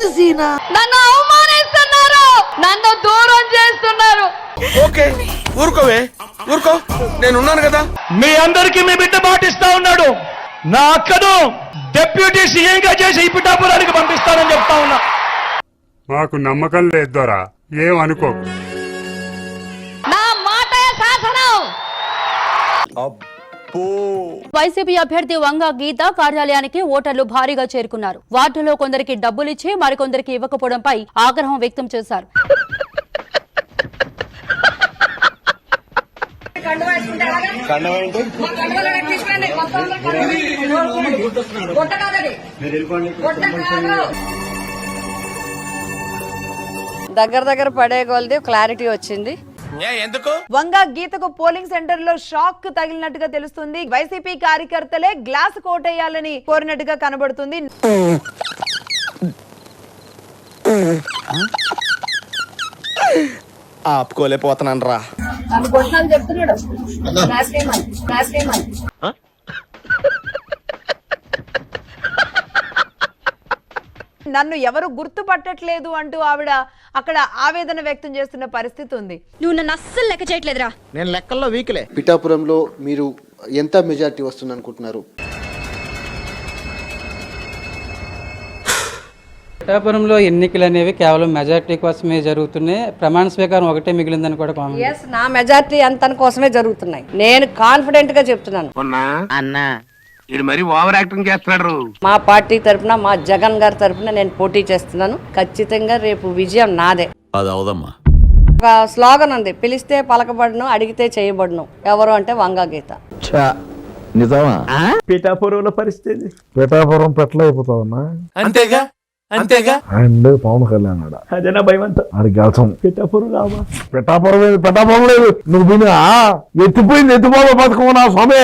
ఉంది సీనా. నన్ను అవమానిస్తున్నారు. నన్ను దూరం చేస్తున్నారు. ఓకే ఊరుకోవే. ఊరుకో నేనున్నాను కదా. మీ అందరికీ మీ బిడ్డ పాటిస్తా ఉన్నాడు. నా అక్కను డిప్యూటీ సీఎంగా చేసి ఈ పిఠాపురానికి పంపిస్తానని చెప్తా ఉన్నా. మాకు నమ్మకం లేదు దొరా. ఏం అనుకోకు నా మాటే శాసనం. వైసీపీ అభ్యర్థి వంగ గీత కార్యాలయానికి ఓటర్లు భారీగా చేరుకున్నారు. వార్డులో కొందరికి డబ్బులిచ్చి మరికొందరికి ఇవ్వకపోవడంపై ఆగ్రహం వ్యక్తం చేశారు. దగ్గర దగ్గర పడే కొలది క్లారిటీ వచ్చింది. ఎందుకు? వంగ గీతకు పోలింగ్ సెంటర్లో షాక్ తగిలినట్టుగా తెలుస్తుంది. వైసీపీ కార్యకర్తలే గ్లాస్ కోటేయాలని కోరినట్టుగా కనబడుతుంది. ఆపుకోలేకపోతున్నాను రా నన్ను ఎవరు గుర్తుపట్టట్లేదు అంటూ ఆవిడ అక్కడ ఆవేదన వ్యక్తం చేస్తున్న పరిస్థితి ఉంది. నువ్వు నన్ను అస్సలు లెక్క చేయట్లేదురా. నేను లెక్కల్లో వీక్లే. పిఠాపురంలో మీరు ఎంత మెజారిటీ వస్తుంది అనుకుంటున్నారు? పిఠాపురంలో ఎన్నికలు అనేవి కేవలం మెజార్టీ కోసమే జరుగుతున్నాయి. ప్రమాణ స్వీకారం ఒకటే మిగిలిందని కూడా కామెంట్ నా మెజార్టీ అంత కోసమే జరుగుతున్నాయి. నేను కాన్ఫిడెంట్గా చెప్తున్నాను. అన్నా. ఇది మరి ఓవర్ యాక్టింగ్ చేస్తున్నాడు. మా పార్టీ తరపున మా జగన్ గారి తరపున నేను పోటీ చేస్తున్నాను. ఖచ్చితంగా రేపు విజయం నాదే. అది అవదమ్మా. ఒక స్లోగన్ ఉంది పిలిస్తే పలకబడను అడిగితే చేయబడను. ఎవరు అంటే వంగా గీత. నిజమా? పిఠాపురంలో పరిస్థితి. పిఠాపురం పెట్లయిపోతావన్నా అంతేగా? అంతేగా? అండ్ పవన్ కళ్యాణ్ ఆడ. అదేనా భయం అంతా ఆడికి గెలిచాం. పిఠాపురం రామా పిఠాపురం లేదు పిఠాపురం లేదు. నువ్వు వినా ఎత్తిపోయింది ఎత్తిపోవ బతుకమా స్వామి.